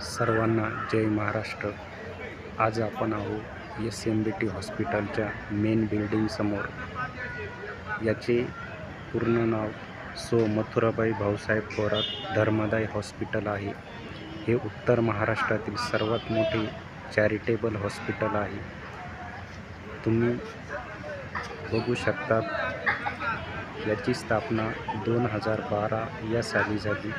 सर्वांना जय महाराष्ट्र. आज आपण आहोत एस एम बी टी हॉस्पिटलच्या मेन बिल्डिंगसमोर याचे पूर्ण नाव सो मथुराबाई भाऊसाहेब थोरात धर्मादाय हॉस्पिटल आहे. हे उत्तर महाराष्ट्रातील सर्वात मोठे चॅरिटेबल हॉस्पिटल आहे. तुम्ही बघू शकता याची स्थापना दोन हजार बारा या साली झाली.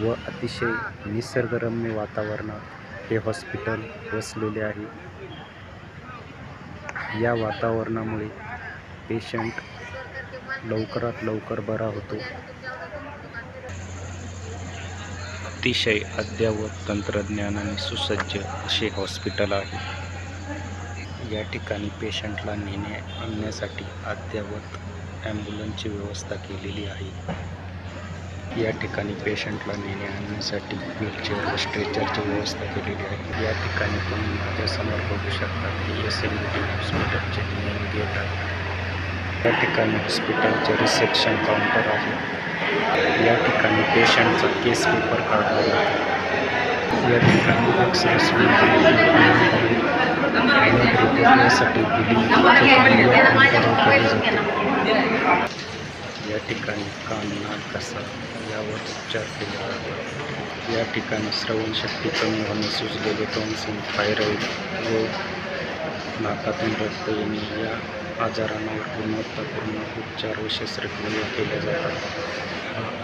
व अतिशय निसर्गरम्य वातावरणात हे हॉस्पिटल वसलेले आहे. या वातावरणामुळे पेशंट लवकरात लवकर बरा होतो. अतिशय अद्ययावत तंत्रज्ञानाने सुसज्ज असे हॉस्पिटल आहे. या ठिकाणी पेशंटला नेणे आणण्यासाठी अद्ययावत ॲम्ब्युलन्सची व्यवस्था केलेली आहे. या ठिकाणी पेशंटला नेणे आणण्यासाठी व्हीलचेअर व स्ट्रेचरची व्यवस्था केलेली आहे. या ठिकाणी तुम्ही माझ्यासमोर बघू शकता की एस एम टी हॉस्पिटलचे मेन गेट आहे. या ठिकाणी हॉस्पिटलचे रिसेप्शन काउंटर आहे. या ठिकाणी पेशंटचा केस पेपर काढला जातो. या ठिकाणी एक्सरे यासाठी बिलिंग या ठिकाणी कान नाक कसा यावर उपचार केला या ठिकाणी श्रवणशक्ती कमी होणे सुजलेले टॉन्सिन थायरॉईड व नाकातून रक्त येणे या आजारांवर गुणवत्तापूर्ण उपचार व शस्त्रक्रिया केल्या जातात.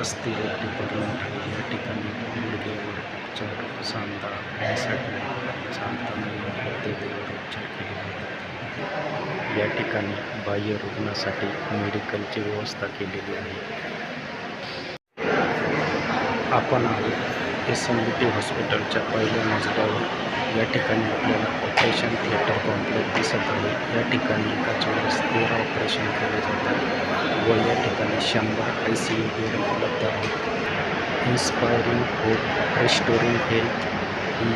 अस्थि आहे या ठिकाणी गुडघ्यावर उपचार सांधा यासाठी चालताना उपचार केले जातात. या ठिकाणी बाह्य रुग्णासाठी मेडिकलची व्यवस्था केलेली आहे. आपण आहोत एस एम बी टी हॉस्पिटलच्या पहिल्या मजल्यावर. या ठिकाणी आपल्याला ऑपरेशन थिएटर कॉम्प्लेक्स दिसत आहे. या ठिकाणी एकाच वेळेस तेरा ऑपरेशन केले जातात व या ठिकाणी शंभर आय सी यू बेड उपलब्ध आहेत. इन्स्पायरिंग होप रेस्टोरिंग हेल्थ ही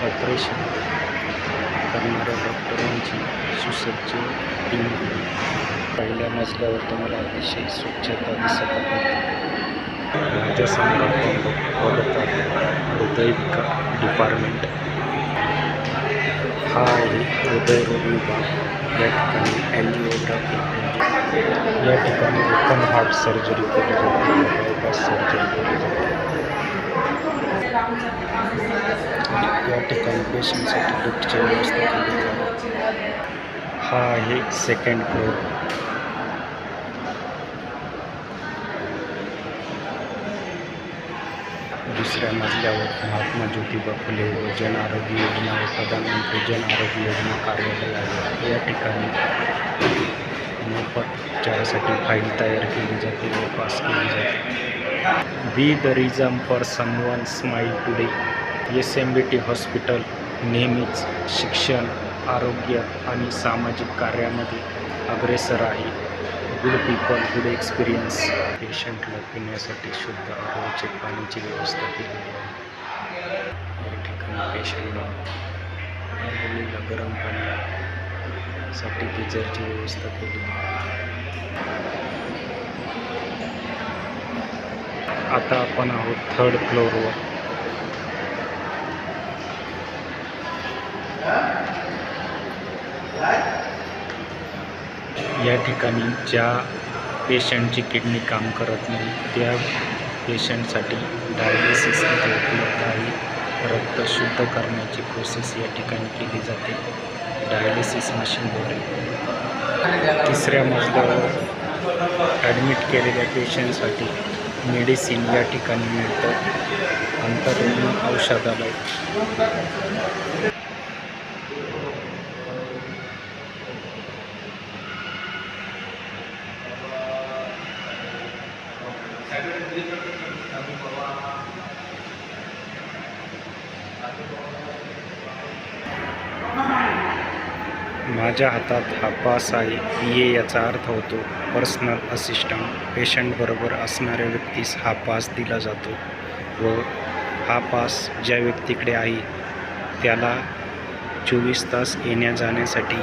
ऑपरेशन करणाऱ्या डॉक्टरांची सुसज्ज टीम पहिल्या मजल्यावर तुम्हाला अतिशय स्वच्छता दिसत आहे. माझ्यासमोर आपण बघत आहोत डिपार्टमेंट. हा आहे हृदयरोग विभाग. या ठिकाणी अँजिओग्राफी या ठिकाणी ओपन हार्ट सर्जरी केली जाते. बायपास सर्जरी केली जाते. या ठिकाणी पेशंटसाठी लिफ्टची व्यवस्था केली आहे हा आहे सेकंड फ्लोअर दुसऱ्या मजल्यावर महात्मा ज्योतिबा फुले व जन आरोग्य योजना व प्रधानमंत्री जन आरोग्य योजना कार्यालय आहे. या ठिकाणी मोफत फाईल तयार केली जाते व पास केली जाते. Be the reason for someone smile today S M B T hospital नेहमीच शिक्षण आरोग्य आणि सामाजिक कार्यामध्ये अग्रेसर आहे. गुड पीपल गुड एक्सपिरियन्स पेशंटला पिण्यासाठी शुद्ध आरोग्याचे पाण्याची व्यवस्था केलेली आहे. या ठिकाणी पेशंटला मुलीला गरम पाण्यासाठी गिजरची व्यवस्था केली. आता आपण आहोत थर्ड फ्लोअरवर या ठिकाणी ज्या पेशंटची किडनी काम करत नाही त्या पेशंटसाठी डायलिसिस इथे उपलब्ध आहे रक्त शुद्ध करण्याची प्रोसेस या ठिकाणी केली जाते. डायलिसिस मशीनद्वारे तिसऱ्या मजल्यावर ॲडमिट केलेल्या पेशंटसाठी मेडिसिन या ठिकाणी मिळतं. अंतर्गत औषधालय. माझ्या हातात हा पास आहे पी ए याचा अर्थ होतो पर्सनल असिस्टंट पेशंटबरोबर असणाऱ्या व्यक्तीस हा पास दिला जातो व हा पास ज्या व्यक्तीकडे आहे त्याला चोवीस तास येण्या जाण्यासाठी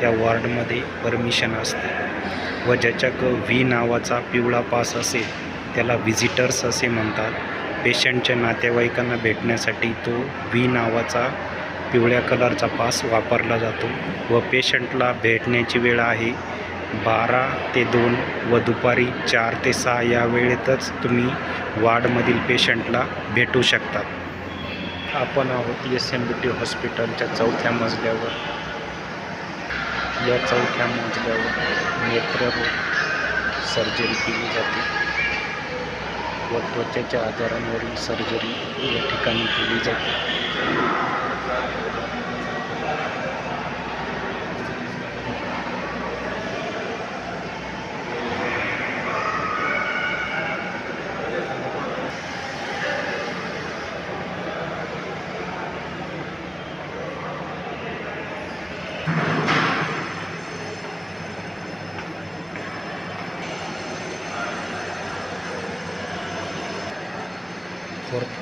त्या वॉर्डमध्ये परमिशन असते व ज्याच्याकडं व्ही नावाचा पिवळा पास असेल त्याला व्हिजिटर्स असे म्हणतात. पेशंटच्या नातेवाईकांना भेटण्यासाठी तो व्ही नावाचा पिवळ्या कलरचा पास वापरला जातो व पेशंटला भेटण्याची वेळ आहे बारा ते दोन व दुपारी चार ते सहा या वेळेतच तुम्ही वार्डमधील पेशंटला भेटू शकतात आपण आहोत एस एम बी टी हॉस्पिटलच्या चौथ्या मजल्यावर. या चौथ्या मजल्यावर नेत्ररोग सर्जरी केली जाते. व त्वचेच्या आजारांवरील सर्जरी या ठिकाणी केली जाते.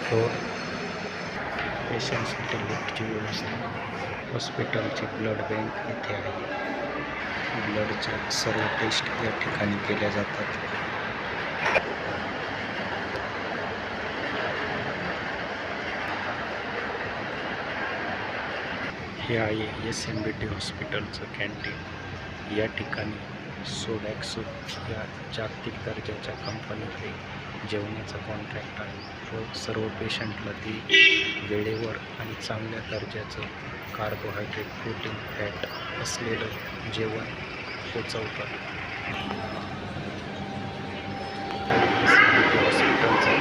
फ्लोर पेशंटसाठी लिफ्टची व्यवस्था. हॉस्पिटलची ब्लड बँक इथे आहे. ब्लडच्या सर्व टेस्ट या ठिकाणी केल्या जातात. हे आहे एस एम बी टी हॉस्पिटलचं कॅन्टीन या ठिकाणी सोडॅक्सो या जागतिक दर्जाच्या कंपनीकडे जेवणाचा कॉन्ट्रॅक्ट आहे. व सर्व पेशंटला ती वेळेवर आणि चांगल्या दर्जाचं कार्बोहायड्रेट प्रोटीन फॅट असलेलं जेवण पोचवतात. हॉस्पिटलचा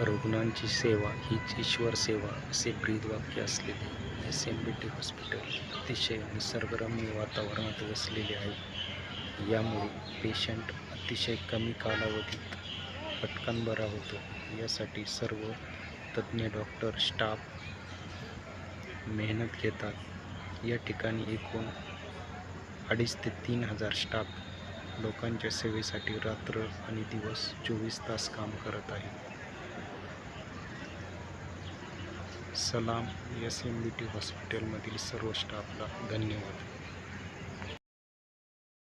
रुग्णांची सेवा हीच ईश्वर सेवा असे ब्रीदवाक्य असलेले S M B T hospital अतिशय निसर्गरम्य वातावरणात वसलेले आहे. यामुळे पेशंट अतिशय कमी कालावधीत पटकन बरा होतो. यासाठी सर्व तज्ज्ञ डॉक्टर स्टाफ मेहनत घेतात. या ठिकाणी एकूण अडीच ते तीन हजार स्टाफ लोकांच्या सेवेसाठी रात्र आणि दिवस चोवीस तास काम करत आहे सलाम एस एम बी टी हॉस्पिटलमधील सर्व स्टाफला धन्यवाद.